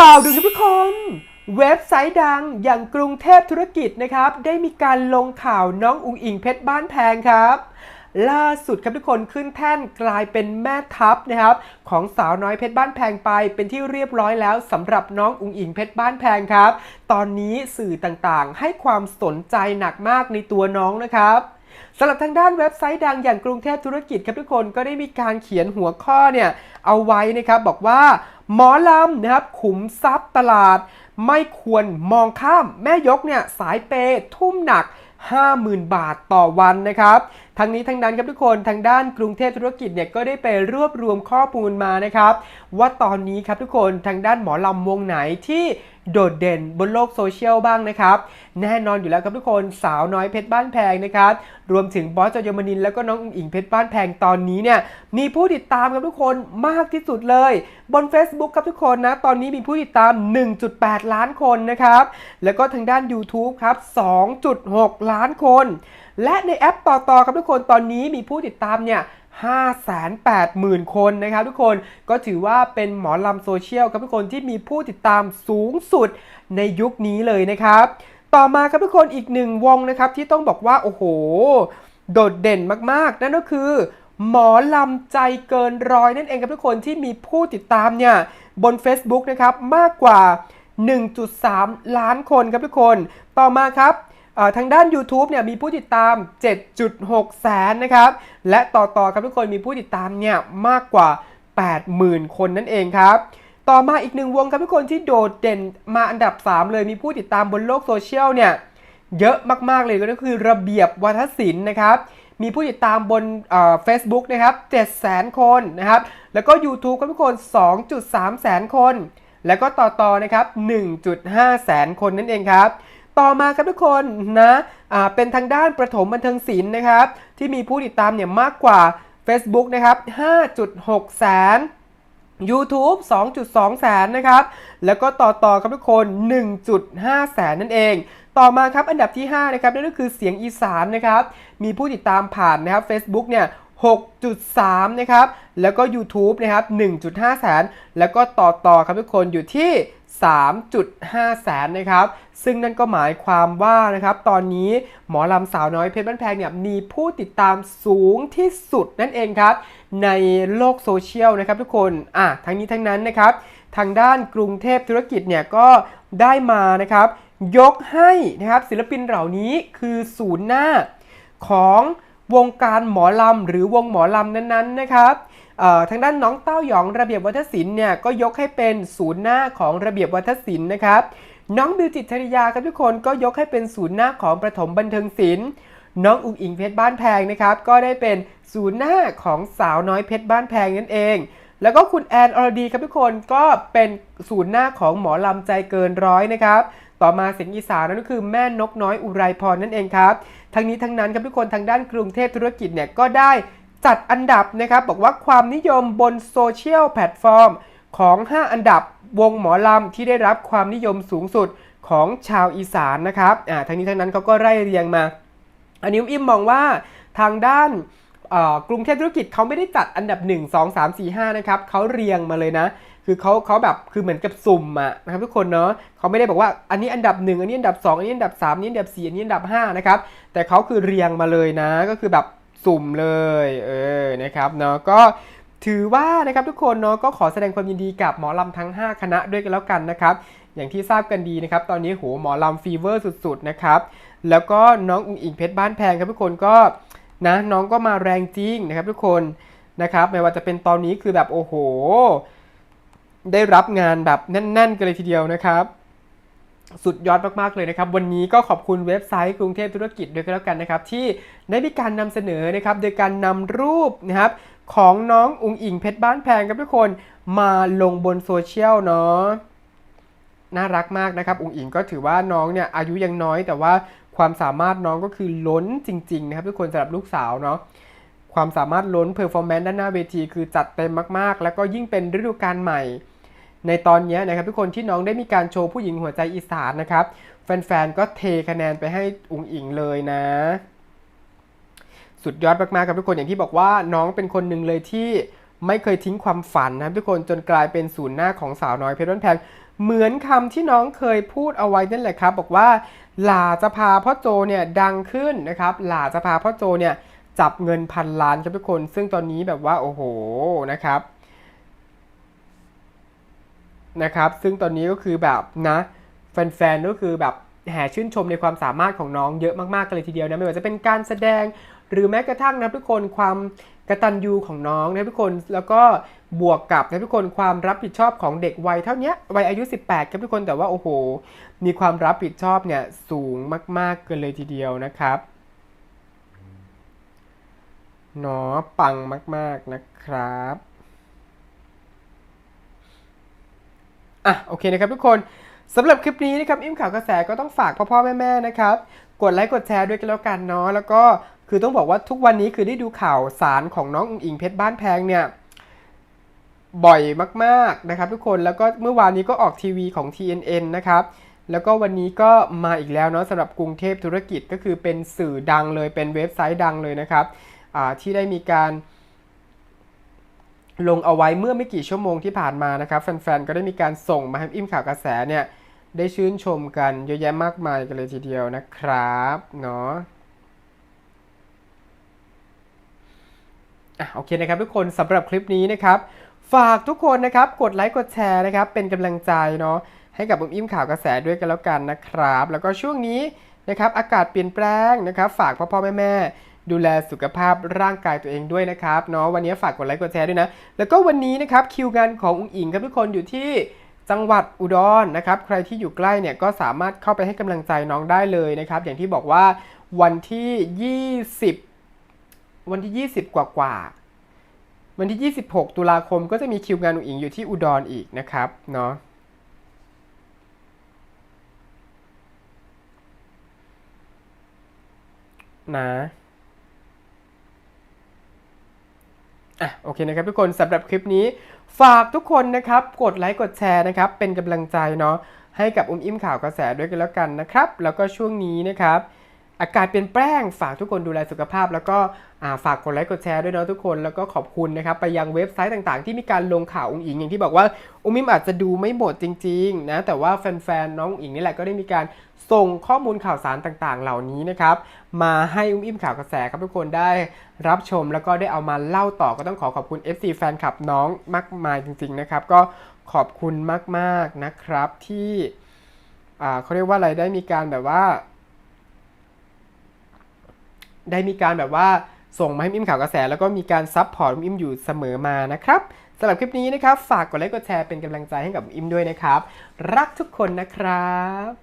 ข่าวด่วนทุกคน เว็บไซต์ดังอย่างกรุงเทพธุรกิจนะครับ ได้มีการลงข่าวน้องอุงอิงเพชรบ้านแพงครับ ล่าสุดครับทุกคนขึ้นแท่นกลายเป็นแม่ทัพนะครับ ของสาวน้อยเพชรบ้านแพงไป เป็นที่เรียบร้อยแล้วสำหรับน้องอุงอิงเพชรบ้านแพงครับ ตอนนี้สื่อต่างๆ ให้ความสนใจหนักมากในตัวน้องนะครับสำหรับทางด้านเว็บไซต์ดังอย่างกรุงเทพธุรกิจครับทุกคนก็ได้มีการเขียนหัวข้อเนี่ยเอาไว้นะครับบอกว่า หมอลำนะครับขุมทรัพย์ตลาด ไม่ควรมองข้ามแม่ยกเนี่ยสายเปย์ทุ่มหนัก 50,000 บาทต่อวันนะครับทั้งนี้ทั้งนั้นครับทุกคนทางด้านกรุงเทพธุรกิจเนี่ยก็ได้ไปรวบรวมข้อมูลมานะครับ ว่าตอนนี้ครับทุกคนทางด้านหมอลำวงไหนที่ โดดเด่นบนโลกโซเชียลบ้างนะครับ แน่นอนอยู่แล้วครับทุกคนสาวน้อยเพชรบ้านแพงนะครับ รวมถึงบอสจอยมนิน แล้วก็น้องอุ๋งอิงเพชรบ้านแพงตอนนี้เนี่ยมีผู้ติดตามครับทุกคนมากที่สุดเลย บน Facebook ครับทุกคนนะ ตอนนี้มีผู้ติดตาม 1.8 ล้านคนนะครับ แล้วก็ทางด้าน YouTube ครับ 2.6 ล้านคน และในแอปต่อๆครับทุกคนตอนนี้มีผู้ติดตามเนี่ย 580,000 คนนะครับทุกคนก็ถือว่าเป็นหมอลำโซเชียลครับทุกคนที่มีผู้ติดตามสูงสุดในยุคนี้เลยนะครับ ต่อมาครับทุกคนอีกหนึ่งวงนะครับที่ต้องบอกว่าโอ้โห โดดเด่นมากๆ นั่นก็คือ หมอลำใจเกินร้อยนั่นเองครับทุกคนที่มีผู้ติดตามเนี่ยบน Facebook นะครับมากกว่า 1.3 ล้านคนครับทุกคน ต่อมาครับ ทางด้าน YouTube เนี่ยมีผู้ติดตาม 7.6 แสนนะครับ และต่อๆครับทุกคนมีผู้ติดตามเนี่ยมากกว่า 80,000 คนนั่นเองครับ ต่อมาอีกหนึ่งวงครับทุกคนที่โดดเด่นมาอันดับ 3 เลยมีผู้ติดตามบนโลกโซเชียลเนี่ยเยอะมากๆเลยก็คือระเบียบวัฒนศิลป์นะครับมีผู้ติดตามบนเฟซบุ๊กนะครับ700,000 คนนะครับ แล้วก็ YouTube ครับทุกคน 2.3 แสนคน แล้วก็ต่อต่อนะครับ 1.5 แสนคนนั่นเองครับ ต่อมาครับทุกคนนะอ่าเป็นทางด้านประถมบันเทิงศิลป์นะครับ ที่มีผู้ติดตามเนี่ยมากกว่า Facebook นะครับ 5.6 แสน YouTube 2.2 แสนนะครับ แล้วก็ต่อต่อครับทุกคน 1.5 แสนนั่นเอง ต่อมาครับอันดับที่ 5 นะครับ นั่นก็คือเสียงอีสานนะครับ มีผู้ติดตามผ่านนะครับ Facebook เนี่ย6.3 นะครับ แล้วก็ YouTube นะครับ 1.5 แสน แล้วก็ต่อต่อครับทุกคนอยู่ที่ 3.5 แสนนะครับ ซึ่งนั่นก็หมายความว่านะครับ ตอนนี้หมอลำสาวน้อยเพชรบ้านแพงเนี่ยมีผู้ติดตามสูงที่สุดนั่นเองครับ ในโลกโซเชียลนะครับทุกคน อะ ทั้งนี้ทั้งนั้นนะครับ ทางด้านกรุงเทพธุรกิจเนี่ยก็ได้มานะครับ ยกให้นะครับศิลปินเหล่านี้คือศูนย์หน้าของวงการหมอลำหรือวงหมอลำนั้นๆนะครับ ทางด้านน้องเต้าหยองระเบียบวัฒนศิลป์เนี่ยก็ยกให้เป็นศูนย์หน้าของระเบียบวัฒนศิลป์นะครับ น้องบิวจิตรชริยาครับทุกคนก็ยกให้เป็นศูนย์หน้าของประถมบันเทิงศิลป์น้องอุ๋งอิงเพชรบ้านแพงนะครับก็ได้เป็นศูนย์หน้าของสาวน้อยเพชรบ้านแพงนั่นเอง แล้วก็คุณแอนอรดีครับทุกคนก็เป็นศูนย์หน้าของหมอลำใจเกินร้อยนะครับต่อมาเสียงอีสานนั่นก็คือแม่นกน้อยอุไรพรนั่นเองครับทั้งนี้ทั้งนั้นครับทุกคนทางด้านกรุงเทพธุรกิจเนี่ยก็ได้ จัดอันดับนะครับบอกว่าความนิยมบนโซเชียลแพลตฟอร์มของ 5 อันดับวงหมอลำที่ได้รับความนิยมสูงสุดของชาวอีสานนะครับอ่าทั้งนี้ทั้งนั้นเขาก็ไล่เรียงมา อันนี้อิมมองว่าทางด้านกรุงเทพธุรกิจเขาไม่ได้จัดอันดับ 1 2 3 4 5นะครับเขาเรียงมาเลยนะ คือเขาเขาแบบคือเหมือนกับสุ่มอะนะครับทุกคนเนาะเขาไม่ได้บอกว่าอันนี้อันดับ 1 อันนี้อันดับ 2 อันนี้อันดับ 3 อันนี้อันดับ 4 อันนี้อันดับ5นะครับแต่เขาคือเรียงมาเลยนะก็คือแบบ สุ่มเลยเออนะครับเนาะก็ถือว่านะครับทุกคนเนาะก็ขอแสดงความยินดีกับหมอลำทั้ง 5 คณะด้วยกันแล้วกันนะครับอย่างที่ทราบกันดีนะครับตอนนี้โหหมอลำฟีเวอร์สุดๆนะครับแล้วก็น้องอุ๋งอิงเพชรบ้านแพงครับทุกคนก็นะน้องก็มาแรงจริงนะครับทุกคนนะครับไม่ว่าจะเป็นตอนนี้คือแบบโอ้โห ได้รับงานแบบแน่นๆกันเลยทีเดียวนะครับ สุดยอดมากๆเลยนะครับ วันนี้ก็ขอบคุณเว็บไซต์กรุงเทพธุรกิจด้วยกันแล้วกันนะครับ ที่ได้มีการนำเสนอนะครับโดยการนำรูปนะครับของน้องอุงอิงเพชรบ้านแพงครับทุกคนมาลงบนโซเชียลเนาะน่ารักมากนะครับ อุงอิงก็ถือว่าน้องเนี่ยอายุยังน้อย แต่ว่าความสามารถน้องก็คือล้นจริง ๆ นะครับทุกคนสำหรับลูกสาวเนาะความสามารถล้นเพอร์ฟอร์แมนซ์ด้านหน้าเวที คือจัดเต็มมากๆ แล้วก็ยิ่งเป็นฤดูกาลใหม่ ในตอนนี้นะครับทุกคนที่น้องได้มีการโชว์ผู้หญิงหัวใจอีสานนะครับ แฟนๆ ก็เทคะแนนไปให้อุ๋งอิงเลยนะ สุดยอดมากๆครับทุกคนอย่างที่บอกว่าน้องเป็นคนหนึ่งเลยที่ไม่เคยทิ้งความฝันนะครับทุกคนจนกลายเป็นศูนย์หน้าของสาวน้อยเพชรบ้านแพงเหมือนคำที่น้องเคยพูดเอาไว้นั่นแหละครับ บอกว่าหลาจะพาพ่อโจเนี่ยดังขึ้นนะครับหลาจะพาพ่อโจเนี่ยจับเงินพันล้านครับทุกคน ซึ่งตอนนี้แบบว่าโอ้โหนะครับ นะครับ ซึ่งตอนนี้ก็คือแบบนะแฟนๆก็คือแบบแห่ชื่นชมในความสามารถของน้องเยอะมากๆกันเลยทีเดียวนะไม่ว่าจะเป็นการแสดงหรือแม้กระทั่งนะทุกคนความกระตัญญูของน้องนะทุกคนแล้วก็บวกกับนะทุกคนความรับผิดชอบของเด็กวัยเท่านี้วัยอายุ 18ครับทุกคนแต่ว่าโอ้โห มีความรับผิดชอบเนี่ยสูงมากๆเกินเลยทีเดียวนะครับเนาะปังมาก ๆนะครับ อะโอเคนะครับทุกคนสำหรับคลิปนี้นะครับอิ่มข่าวกระแสก็ต้องฝากพ่อพ่อแม่แม่ๆนะครับ กดไลค์กดแชร์ด้วยกันแล้วกันเนาะแล้วก็คือต้องบอกว่าทุกวันนี้คือได้ดูข่าวสารของน้องอุ๋งอิงเพชรบ้านแพงเนี่ยบ่อยมากๆนะครับ ทุกคนแล้วก็เมื่อวานนี้ก็ออกทีวีของ TNN นะครับแล้วก็วันนี้ก็มาอีกแล้วเนาะสำหรับกรุงเทพธุรกิจก็คือเป็นสื่อดังเลยเป็นเว็บไซต์ดังเลยนะครับที่ได้มีการ ลงเอาไว้เมื่อไม่กี่ชั่วโมงที่ผ่านมานะครับ แฟนๆ ก็ได้มีการส่งมาให้อิ่มข่าวกระแสเนี่ยได้ชื่นชมกันเยอะแยะมากมายกันเลยทีเดียวนะครับเนาะอะโอเคนะครับทุกคนสำหรับคลิปนี้นะครับ ฝากทุกคนนะครับกดไลค์กดแชร์นะครับ เป็นกำลังใจเนาะให้กับผมอิ่มข่าวกระแสด้วยกันแล้วกันนะครับ แล้วก็ช่วงนี้นะครับอากาศเปลี่ยนแปลงนะครับ ฝากพ่อพ่อแม่แม่ ดูแลสุขภาพร่างกายตัวเองด้วยนะครับเนาะวันนี้ฝากกดไลค์กดแชร์ด้วยนะ แล้วก็วันนี้นะครับคิวงานของอุ๋งอิงครับทุกคนอยู่ที่จังหวัดอุดรนะครับ ใครที่อยู่ใกล้เนี่ยก็สามารถเข้าไปให้กำลังใจน้องได้เลยนะครับ อย่างที่บอกว่าวันที่ 20 วันที่ 20 กว่ากว่าวันที่ 26 ตุลาคมก็จะมีคิวงานอุ๋งอิงอยู่ที่อุดรอีกนะครับเนาะนะ อะโอเคนะครับทุกคนสำหรับคลิปนี้ ฝากทุกคนนะครับ กดไลค์กดแชร์นะครับ เป็นกำลังใจเนาะให้กับอุ้มอิ่มข่าวกระแสด้วยกันแล้วกันนะครับ แล้วก็ช่วงนี้นะครับ อากาศเปลี่ยนแปลงฝากทุกคนดูแลสุขภาพ แล้วก็ฝากกดไลค์กดแชร์ด้วยเนาะทุกคนแล้วก็ขอบคุณนะครับไปยังเว็บไซต์ต่างๆ ที่มีการลงข่าวอุ้งอิงอย่างที่บอกว่าอุ้มอิ่มอาจจะดูไม่หมดจริงๆนะแต่ว่าแฟนๆน้องอิงนี่แหละก็ได้มีการส่งข้อมูลข่าวสารต่างๆ เหล่านี้นะครับมาให้อุ้มอิ่มข่าวกระแสครับทุกคนได้รับชมแล้วก็ได้เอามาเล่าต่อก็ต้องขอขอบคุณ FC แฟนคลับน้องมากมายจริง ๆนะครับ ก็ขอบคุณมากๆนะครับที่เขาเรียกว่าอะไรได้มีการแบบว่า ได้มีการแบบว่าส่งมาให้อิมข่าวกระแส แล้วก็มีการซับพอร์ตอิมอยู่เสมอมานะครับสำหรับคลิปนี้นะครับ ฝากกดไลค์กดแชร์เป็นกำลังใจให้กับอิมด้วยนะครับ รักทุกคนนะครับ